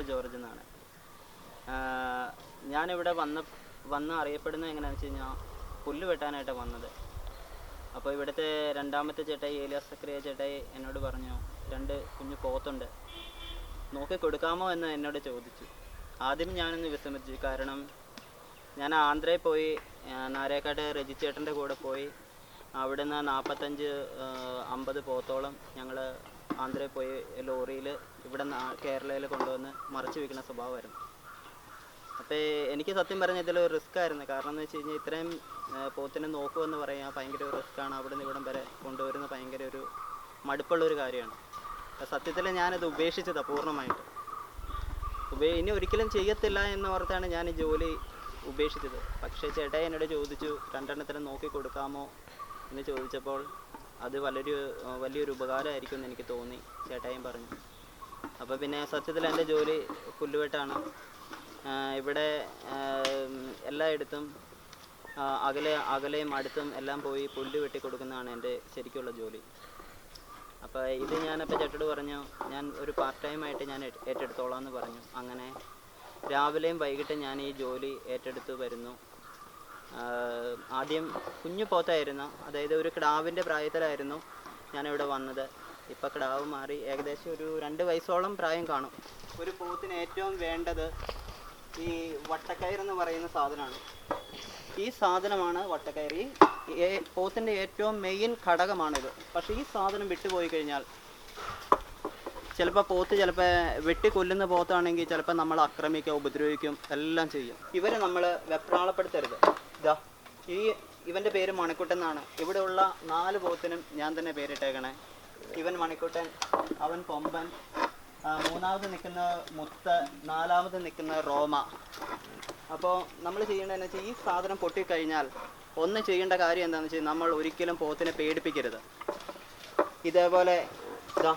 Shiju George എന്നാണ്. ഞാനിവിടെ വന്ന വന്ന് അറിയപ്പെടുന്നത് എങ്ങനെയാണെന്ന് വെച്ച് കഴിഞ്ഞാൽ പുല്ല് വെട്ടാനായിട്ടാണ് വന്നത്. അപ്പോൾ ഇവിടുത്തെ രണ്ടാമത്തെ ചേട്ടായി ഏലിയാസ് സക്രിയ ചേട്ടായി എന്നോട് പറഞ്ഞു രണ്ട് കുഞ്ഞു പോത്തുണ്ട്. നോക്കി കൊടുക്കാമോ എന്ന് എന്നോട് ചോദിച്ചു. ആദ്യം ഞാനൊന്ന് വിസമ്മതിച്ചു. കാരണം ഞാൻ ആന്ധ്രയിൽ പോയി നാരേക്കാട്ട് രജി ചേട്ടന്റെ കൂടെ പോയി അവിടുന്ന് നാൽപ്പത്തഞ്ച് അമ്പത് പോത്തോളം ഞങ്ങൾ ആന്ധ്രയിൽ പോയി ലോറിയിൽ ഇവിടെ കേരളയിൽ കൊണ്ടുവന്ന് മറിച്ച് വയ്ക്കുന്ന സ്വഭാവമായിരുന്നു. അപ്പോൾ എനിക്ക് സത്യം പറഞ്ഞാൽ ഇതിൽ റിസ്ക് ആയിരുന്നു. കാരണം എന്ന് വെച്ച് കഴിഞ്ഞാൽ ഇത്രയും പോത്തിനെ നോക്കുമെന്ന് പറയാൻ ഭയങ്കര ഒരു റിസ്ക്കാണ് അവിടെ നിന്ന് ഇവിടം വരെ കൊണ്ടുവരുന്ന ഭയങ്കര ഒരു മടുപ്പുള്ള ഒരു കാര്യമാണ്. സത്യത്തിൽ ഞാനത് ഉപേക്ഷിച്ചതാണ് പൂർണമായിട്ട്. ഉപേ ഇനി ഒരിക്കലും ചെയ്യത്തില്ല എന്ന് ഓർത്താണ് ഞാൻ ഈ ജോലി ഉപേക്ഷിച്ചത്. പക്ഷേ ചേട്ടായി എന്നോട് ചോദിച്ചു രണ്ടെണ്ണത്തിന് നോക്കി കൊടുക്കാമോ എന്ന് ചോദിച്ചപ്പോൾ അത് വളരെ വലിയൊരു ഉപകാരമായിരിക്കും എന്ന് എനിക്ക് തോന്നി ചേട്ടായും പറഞ്ഞു. അപ്പോൾ പിന്നെ സത്യത്തിൽ എന്റെ ജോലി പുല്ലുവെട്ടാണ്. ഇവിടെ എല്ലായിടത്തും അകലെ അകലെയും അടുത്തും എല്ലാം പോയി പുല്ല് വെട്ടി കൊടുക്കുന്നതാണ് എന്റെ ശരിക്കുള്ള ജോലി. അപ്പോൾ ഇത് ഞാനപ്പോൾ ചേട്ടോട് പറഞ്ഞു ഞാൻ ഒരു പാർട്ട് ടൈം ആയിട്ട് ഞാൻ ഏറ്റ് ഏറ്റെടുത്തോളാം എന്ന് പറഞ്ഞു. അങ്ങനെ രാവിലെയും വൈകിട്ടും ഞാൻ ഈ ജോലി ഏറ്റെടുത്ത് വരുന്നു. ആദ്യം കുഞ്ഞു പോത്തായിരുന്നു. അതായത് ഒരു കിടാവിന്റെ പ്രായത്തിലായിരുന്നു ഞാനിവിടെ വന്നത്. ഇപ്പോൾ കിടാവ് മാറി ഏകദേശം ഒരു രണ്ട് വയസ്സോളം പ്രായം കാണും. ഒരു പോത്തിന് ഏറ്റവും വേണ്ടത് ഈ വട്ടക്കയറെന്ന് പറയുന്ന സാധനമാണ്. ഈ സാധനമാണ് ഏ- പോത്തിന്റെ ഏറ്റവും മെയിൻ ഘടകമാണിത്. പക്ഷേ ഈ സാധനം വിട്ടുപോയി കഴിഞ്ഞാൽ ചിലപ്പോൾ പോത്ത് ചിലപ്പോൾ വെട്ടി കൊല്ലുന്ന പോത്താണെങ്കിൽ ചിലപ്പോൾ നമ്മൾ ആക്രമിക്കുക ഉപദ്രവിക്കും എല്ലാം ചെയ്യും. ഇവരെ നമ്മൾ വെപ്രാളപ്പെടുത്തരുത്. ഇതാ ഈ ഇവന്റെ പേര് മണിക്കുട്ടൻ എന്നാണ്. ഇവിടെയുള്ള നാല് പോത്തിനും ഞാൻ തന്നെ പേരിട്ടേക്കണേ. ഇവൻ മണിക്കുട്ടൻ അവൻ കൊമ്പൻ മൂന്നാമത് നിൽക്കുന്ന മുത്ത് നാലാമത് നിൽക്കുന്ന റോമ. അപ്പോൾ നമ്മൾ ചെയ്യേണ്ടതെന്ന് വെച്ചാൽ ഈ സാധനം പൊട്ടിക്കഴിഞ്ഞാൽ ഒന്ന് ചെയ്യേണ്ട കാര്യം എന്താണെന്ന് വെച്ചാൽ നമ്മൾ ഒരിക്കലും പോത്തിനെ പേടിപ്പിക്കരുത്. ഇതേപോലെ ഇതാ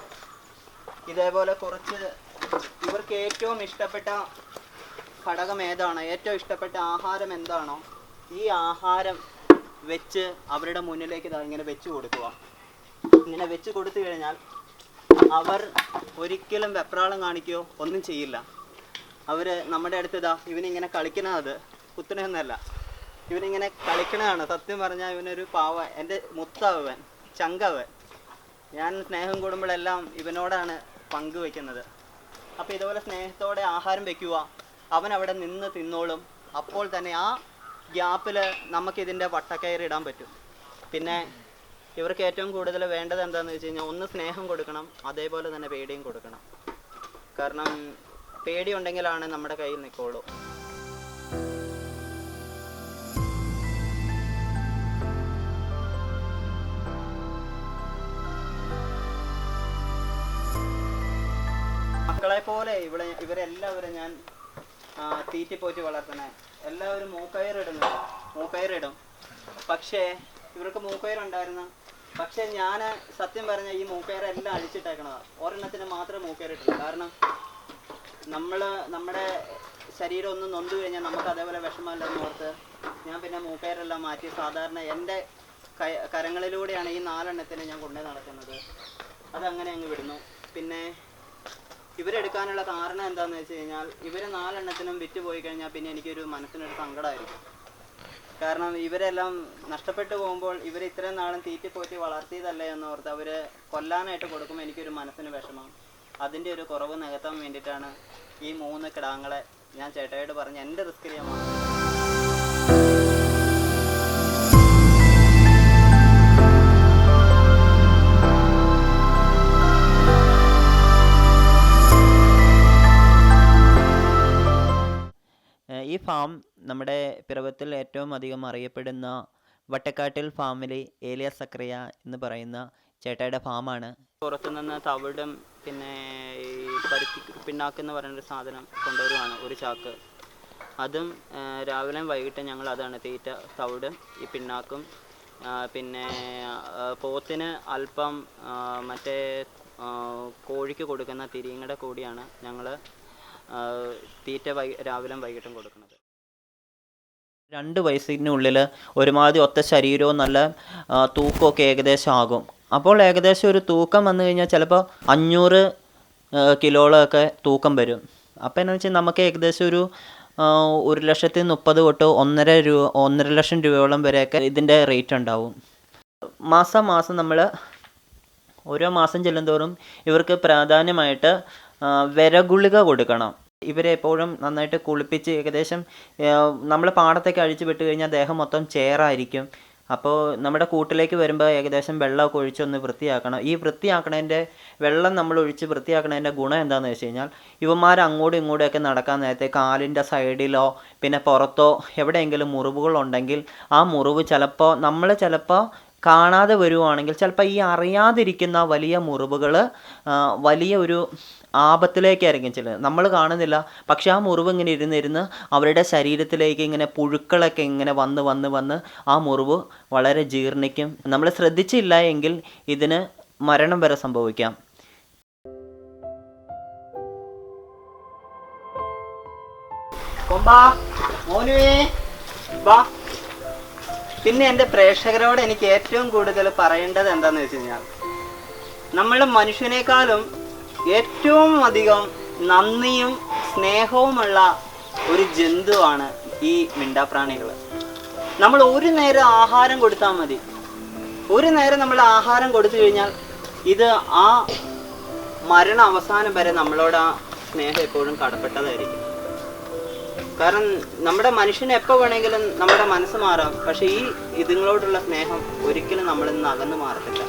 ഇതേപോലെ കുറച്ച് ഇവർക്ക് ഏറ്റവും ഇഷ്ടപ്പെട്ട ഘടകം ഏതാണ്? ഏറ്റവും ഇഷ്ടപ്പെട്ട ആഹാരം എന്താണോ ഈ ആഹാരം വെച്ച് അവരുടെ മുന്നിലേക്ക് ഇങ്ങനെ വെച്ച് കൊടുക്കുക. ഇങ്ങനെ വെച്ച് കൊടുത്തു കഴിഞ്ഞാൽ അവർ ഒരിക്കലും വെപ്രാളം കാണിക്കുകയോ ഒന്നും ചെയ്യില്ല. അവർ നമ്മുടെ അടുത്ത് ഇതാ ഇവനിങ്ങനെ കളിക്കണത് കുത്തനെയൊന്നല്ല. ഇവനിങ്ങനെ കളിക്കണതാണ്. സത്യം പറഞ്ഞാൽ ഇവനൊരു പാവ എന്റെ മുത്തവൻ ചങ്കവൻ. ഞാൻ സ്നേഹം കൂടുമ്പോഴെല്ലാം ഇവനോടാണ് പങ്കുവെക്കുന്നത് അപ്പോൾ ഇതുപോലെ സ്നേഹത്തോടെ ആഹാരം വെക്കുക. അവൻ അവിടെ നിന്ന് തിന്നോളും. അപ്പോൾ തന്നെ ആ ഗ്യാപ്പിൽ നമുക്കിതിന്റെ വട്ടക്കയറി ഇടാൻ പറ്റും. പിന്നെ ഇവർക്ക് ഏറ്റവും കൂടുതൽ വേണ്ടത് എന്താണെന്ന് വെച്ച് കഴിഞ്ഞാൽ ഒന്ന് സ്നേഹം കൊടുക്കണം അതേപോലെ തന്നെ പേടിയും കൊടുക്കണം. കാരണം പേടി ഉണ്ടെങ്കിലാണ് നമ്മുടെ കയ്യിൽ നിൽക്കുള്ളൂ മക്കളെ പോലെ ഇവിടെ ഇവരെല്ലാവരും ഞാൻ തീറ്റിപ്പോറ്റി വളർത്തണേ. എല്ലാവരും മൂക്കയറിടുന്നു മൂക്കയറിടും. പക്ഷേ ഇവർക്ക് മൂക്കയറുണ്ടായിരുന്നു. പക്ഷേ ഞാൻ സത്യം പറഞ്ഞ ഈ മൂക്കയറെല്ലാം അഴിച്ചിട്ടേക്കണതാണ് ഒരെണ്ണത്തിന് മാത്രമേ മൂക്കയറിട്ടുള്ളൂ. കാരണം നമ്മൾ നമ്മുടെ ശരീരം ഒന്ന് നൊന്തു കഴിഞ്ഞാൽ നമുക്ക് അതേപോലെ വിഷമമല്ലെന്ന് ഓർത്ത് ഞാൻ പിന്നെ മൂക്കയറെല്ലാം മാറ്റി സാധാരണ എന്റെ കരങ്ങളിലൂടെയാണ് ഈ നാലെണ്ണത്തിന് ഞാൻ കൊണ്ടുപോയി നടക്കുന്നത്. അതങ്ങനെ അങ്ങ് വിടുന്നു. പിന്നെ ഇവരെടുക്കാനുള്ള കാരണം എന്താണെന്ന് വെച്ച് കഴിഞ്ഞാൽ ഇവർ നാലെണ്ണത്തിനും വിറ്റ് പോയി കഴിഞ്ഞാൽ പിന്നെ എനിക്കൊരു മനസ്സിനൊരു സങ്കടമായിരിക്കും കാരണം ഇവരെല്ലാം നഷ്ടപ്പെട്ടു പോകുമ്പോൾ ഇവർ ഇത്രയും നാളും തീറ്റി പോറ്റി വളർത്തിയതല്ലേ എന്ന് ഓർത്ത് അവർ കൊല്ലാനായിട്ട് കൊടുക്കുമ്പോൾ എനിക്കൊരു മനസ്സിന് വിഷമം. അതിന്റെ ഒരു കുറവ് നികത്താൻ വേണ്ടിയിട്ടാണ് ഈ മൂന്ന് കിടാങ്ങളെ ഞാൻ ചേട്ടായിട്ട് പറഞ്ഞ് എന്റെ റിസ്ക് ഞാൻ ഫാം നമ്മുടെ പിറവത്തിൽ ഏറ്റവും അധികം അറിയപ്പെടുന്ന വട്ടക്കാട്ടിൽ ഫാമിലെ ഏലിയ സക്രിയ എന്ന് പറയുന്ന ചേട്ടായുടെ ഫാമാണ്. പുറത്തു നിന്ന് തവിടും പിന്നെ ഈ പരുത്തി പിണ്ണാക്ക് എന്ന് പറയുന്നൊരു സാധനം കൊണ്ടുവരുവാണ് ഒരു ചാക്ക്. അതും രാവിലെ രാവിലെയും വൈകിട്ടും ഞങ്ങൾ അതാണ് തീറ്റ തവിടും ഈ പിണ്ണാക്കും പിന്നെ പോത്തിന് അല്പം മറ്റേ കോഴിക്ക് കൊടുക്കുന്ന തിരിങ്ങടെ കൂടിയാണ് ഞങ്ങൾ തീറ്റ വൈ രാവിലെയും വൈകിട്ടും കൊടുക്കുന്നത്. രണ്ട് വയസ്സിനുള്ളിൽ ഒരുമാതിരി ഒത്ത ശരീരവും നല്ല തൂക്കമൊക്കെ ഏകദേശം ആകും അപ്പോൾ ഏകദേശം ഒരു തൂക്കം വന്നു കഴിഞ്ഞാൽ ചിലപ്പോൾ അഞ്ഞൂറ് കിലോളൊക്കെ തൂക്കം വരും. അപ്പോൾ എന്നു വെച്ചാൽ നമുക്ക് ഏകദേശം ഒരു ഒരു ലക്ഷത്തി മുപ്പത് തൊട്ട് ഒന്നര രൂപ ഒന്നര ലക്ഷം രൂപയോളം വരെയൊക്കെ ഇതിന്റെ റേറ്റ് ഉണ്ടാവും. മാസം മാസം നമ്മൾ ഓരോ മാസം ചെല്ലുന്തോറും ഇവർക്ക് പ്രാധാന്യമായിട്ട് വിരഗുളിക കൊടുക്കണം. ഇവരെ എപ്പോഴും നന്നായിട്ട് കുളിപ്പിച്ച് ഏകദേശം നമ്മൾ പാടത്തേക്ക് അഴിച്ചു വിട്ട് കഴിഞ്ഞാൽ ദേഹം മൊത്തം ചേറായിരിക്കും. അപ്പോൾ നമ്മുടെ കൂട്ടിലേക്ക് വരുമ്പോൾ ഏകദേശം വെള്ളമൊക്കെ ഒഴിച്ചൊന്ന് വൃത്തിയാക്കണം. ഈ വൃത്തിയാക്കണതിന്റെ വെള്ളം നമ്മൾ ഒഴിച്ച് വൃത്തിയാക്കണതിന്റെ ഗുണം എന്താണെന്ന് വെച്ച് കഴിഞ്ഞാൽ ഇവന്മാർ അങ്ങോട്ടും ഇങ്ങോട്ടുമൊക്കെ നടക്കാൻ നേരത്തെ കാലിന്റെ സൈഡിലോ പിന്നെ പുറത്തോ എവിടെയെങ്കിലും മുറിവുകളുണ്ടെങ്കിൽ ആ മുറിവ് ചിലപ്പോൾ നമ്മൾ ചിലപ്പോൾ കാണാതെ വരുവാണെങ്കിൽ ചിലപ്പോൾ ഈ അറിയാതിരിക്കുന്ന വലിയ മുറിവുകൾ വലിയ ഒരു ആപത്തിലേക്കായിരിക്കും ചില നമ്മൾ കാണുന്നില്ല. പക്ഷെ ആ മുറിവ് ഇങ്ങനെ ഇരുന്നിരുന്ന് അവരുടെ ശരീരത്തിലേക്ക് ഇങ്ങനെ പുഴുക്കളൊക്കെ ഇങ്ങനെ വന്ന് വന്ന് വന്ന് ആ മുറിവ് വളരെ ജീർണിക്കും. നമ്മൾ ശ്രദ്ധിച്ചില്ല എങ്കിൽ ഇതിന് മരണം വരെ സംഭവിക്കാം. കൊമ്പാ. മോനുവേ വാ. പിന്നെ എന്റെ പ്രേക്ഷകരോട് എനിക്ക് ഏറ്റവും കൂടുതൽ പറയേണ്ടത് എന്താന്ന് വെച്ച് കഴിഞ്ഞാൽ നമ്മൾ മനുഷ്യനേക്കാളും ഏറ്റവും അധികം നന്ദിയും സ്നേഹവുമുള്ള ഒരു ജന്തുവാണ് ഈ മിണ്ടാപ്രാണികൾ നമ്മൾ ഒരു നേരം ആഹാരം കൊടുത്താൽ മതി. ഒരു നേരം നമ്മൾ ആഹാരം കൊടുത്തു കഴിഞ്ഞാൽ ഇത് ആ മരണ അവസാനം വരെ നമ്മളോട് ആ സ്നേഹം എപ്പോഴും കടപ്പെട്ടതായിരിക്കും. കാരണം നമ്മുടെ മനുഷ്യന് എപ്പോൾ വേണമെങ്കിലും നമ്മുടെ മനസ്സ് മാറാം. പക്ഷേ ഈ ഇതുങ്ങളോടുള്ള സ്നേഹം ഒരിക്കലും നമ്മളിൽ നിന്ന് അകന്നു മാറത്തില്ല.